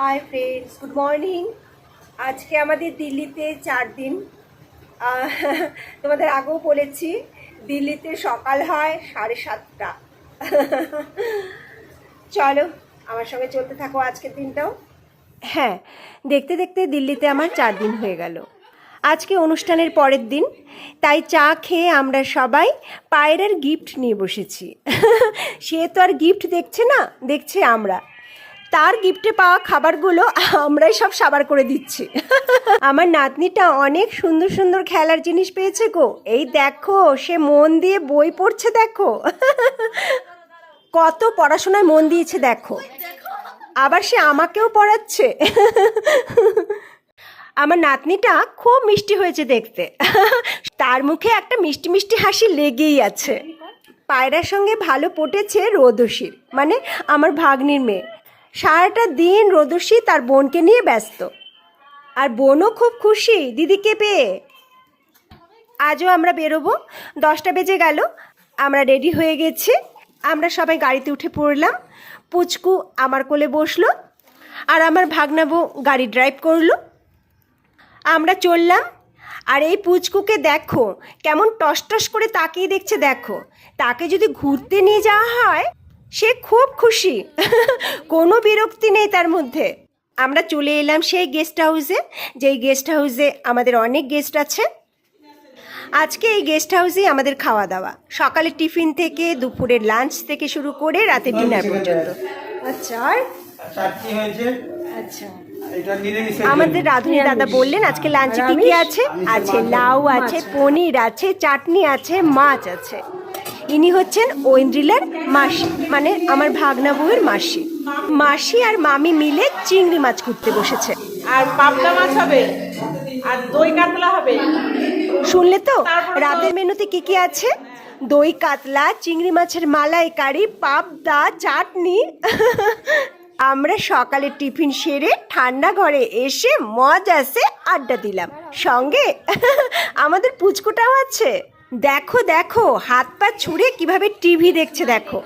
Hi friends good morning আজকে আমাদের দিল্লিতে চার দিন। তোমাদের আগেও বলেছি, দিল্লিতে সকাল হয় সাড়ে সাতটা। চলো, আমার সঙ্গে চলতে থাকো আজকের দিনটাও। হ্যাঁ দেখতে দেখতে দিল্লিতে আমার চার দিন হয়ে গেল। আজকে অনুষ্ঠানের পরের দিন, তাই চা খেয়ে আমরা সবাই পায়রার গিফট নিয়ে বসেছি। সে তো আর গিফট দেখছে না, দেখছে আমরা। তার গিফটে পাওয়া খাবারগুলো আমরাই সব সাবার করে দিচ্ছি। আমার নাতনিটা অনেক সুন্দর সুন্দর খেলার জিনিস পেয়েছে গো। এই দেখো, সে মন দিয়ে বই পড়ছে, দেখো। কত পড়াশোনায় মন দিয়েছে, দেখো। আবার সে আমাকেও পড়াচ্ছে। আমার নাতনিটা খুব মিষ্টি হয়েছে দেখতে। তার মুখে একটা মিষ্টি মিষ্টি হাসি লেগেই আছে। পায়রার সঙ্গে ভালো পটেছে রোদসির মানে আমার ভাগ্নির মেয়ে। সারাটা দিন রোদসি তার বোনকে নিয়ে ব্যস্ত। আর বোনও খুব খুশি দিদিকে পেয়ে? আজও আমরা বেরোবো, দশটা বেজে গেল, আমরা রেডি হয়ে গেছি, আমরা সবাই গাড়িতে উঠে পড়লাম, পুচকু আমার কোলে বসল, আর আমার ভাগনাবু গাড়ি ড্রাইভ করল। আমরা চললাম, আর এই পুচকুকে দেখো, কেমন টস টস করে তাকিয়ে দেখছে, দেখো, তাকে যদি ঘুরতে নিয়ে যাওয়া হয় সে খুব খুশি। কোনো বিরক্তি নেই তার মধ্যে। আমরা চলে এলাম সেই গেস্ট হাউসে যেই গেস্ট হাউসে আমাদের অনেক গেস্ট আছে। আজকে এই গেস্ট হাউসেই আমাদের খাওয়া দাওয়া সকালে টিফিন থেকে দুপুরের লাঞ্চ থেকে শুরু করে রাতে ডিনার পর্যন্ত। আচ্ছা আর? আচ্ছা। আমাদের রাধুনী দাদা বললেন আজকে লাঞ্চে কি কি আছে? আছে লাউ আছে পনির আছে চাটনি আছে মাছ আছে। ইনি হচ্ছেন ঐন্দ্রিলার মাসি মানে আমার ভাগনা বউয়ের মাসি। মাসি আর মামি মিলে চিংড়ি মাছ খুঁজতে বসেছে। আর পাবদা মাছ হবে আর দই কাতলা হবে। শুনলে তো? রাতের মেনুতে কি কি আছে? দই কাতলা চিংড়ি মাছের মালাইকারি পাবদা চাটনি। আমরা সকালে টিফিন সেরে ঠান্ডা ঘরে এসে মজাসে আড্ডা দিলাম। সঙ্গে আমাদের পুচকুটাও আছে। দেখো দেখো, হাত পা ছুঁড়ে কীভাবে টিভি দেখছে, দেখো।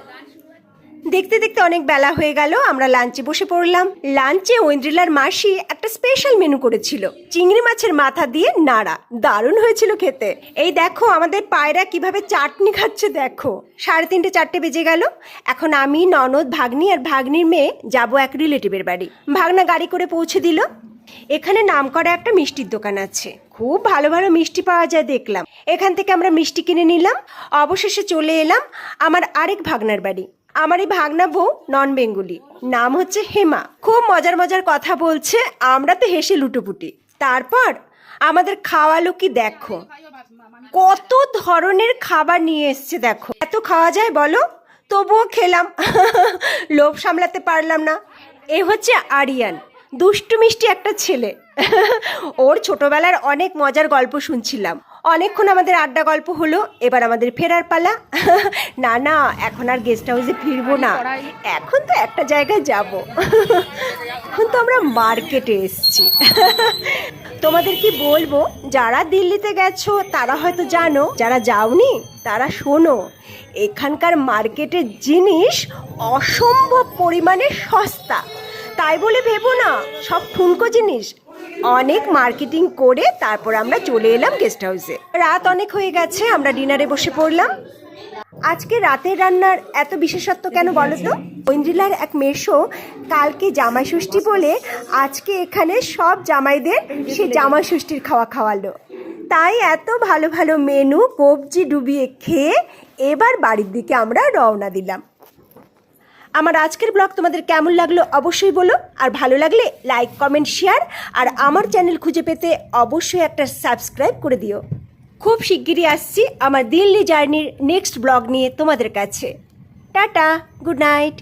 দেখতে দেখতে অনেক বেলা হয়ে গেল, আমরা লাঞ্চে বসে পড়লাম। লাঞ্চে ঐন্দ্রিলার মাসি একটা স্পেশাল মেনু করেছিল, চিংড়ি মাছের মাথা দিয়ে নাড়া। দারুণ হয়েছিল খেতে। এই দেখো, আমাদের পায়রা কীভাবে চাটনি খাচ্ছে, দেখো। সাড়ে তিনটে, চারটে বেজে গেল। এখন আমি, ননদ, ভাগ্নি আর ভাগ্নির মেয়ে যাব এক রিলেটিভের বাড়ি। ভাগনা গাড়ি করে পৌঁছে দিল। এখানে নাম করা একটা মিষ্টির দোকান আছে। খুব ভালো ভালো মিষ্টি পাওয়া যায় দেখলাম। এখান থেকে আমরা মিষ্টি কিনে নিলাম। অবশেষে চলে এলাম আমার আরেক ভাগনার বাড়ি। আমার এই ভাগনা বউ নন বেঙ্গলি। নাম হচ্ছে হেমা। খুব মজার মজার কথা বলছে, আমরা তো হেসে লুটোপুটি। তারপর আমাদের খাওয়ালো কি দেখো। কত ধরনের খাবার নিয়ে এসছে দেখো। এত খাওয়া যায় বলো? তবুও খেলাম। লোভ সামলাতে পারলাম না। এ হচ্ছে আরিয়ান। দুষ্টু মিষ্টি একটা ছেলে। ওর ছোটবেলার অনেক মজার গল্প শুনছিলাম। অনেকক্ষণ আমাদের আড্ডা গল্প হলো, এবার আমাদের ফেরার পালা। না না, এখন আর গেস্ট হাউসে ফিরবো না। এখন তো একটা জায়গায় যাব। এখন তো আমরা মার্কেটে এসছি। তোমাদের কি বলব, যারা দিল্লিতে গেছো, তারা হয়তো জানো, যারা যাওনি, তারা শোনো, এখানকার মার্কেটের জিনিস অসম্ভব পরিমাণে সস্তা। তাই বলে ভেবো না, সব ঠুনকো জিনিস। অনেক মার্কেটিং করে তারপর আমরা চলে এলাম গেস্ট হাউসে। রাত অনেক হয়ে গেছে, আমরা ডিনারে বসে পড়লাম। আজকে রাতের রান্নার এত বিশেষত্ব কেন বলো তো? ঐন্দ্রিলার এক মেশো কালকে জামাই ষষ্ঠী বলে আজকে এখানে সব জামাইদের সে জামাই ষষ্ঠীর খাওয়া খাওয়ালো। তাই এত ভালো ভালো মেনু কবজি ডুবিয়ে খেয়ে এবার বাড়ির দিকে আমরা রওনা দিলাম। আমার আজকের ব্লগ তোমাদের কেমন লাগল অবশ্যই বলো। আর ভালো লাগলে লাইক, কমেন্ট, শেয়ার। আর আমার চ্যানেল খুঁজে পেতে অবশ্যই একটা সাবস্ক্রাইব করে দিও। খুব শিগগিরই আসছি আমার দিল্লি জার্নির নেক্সট ব্লগ নিয়ে তোমাদের কাছে। Tata, good night.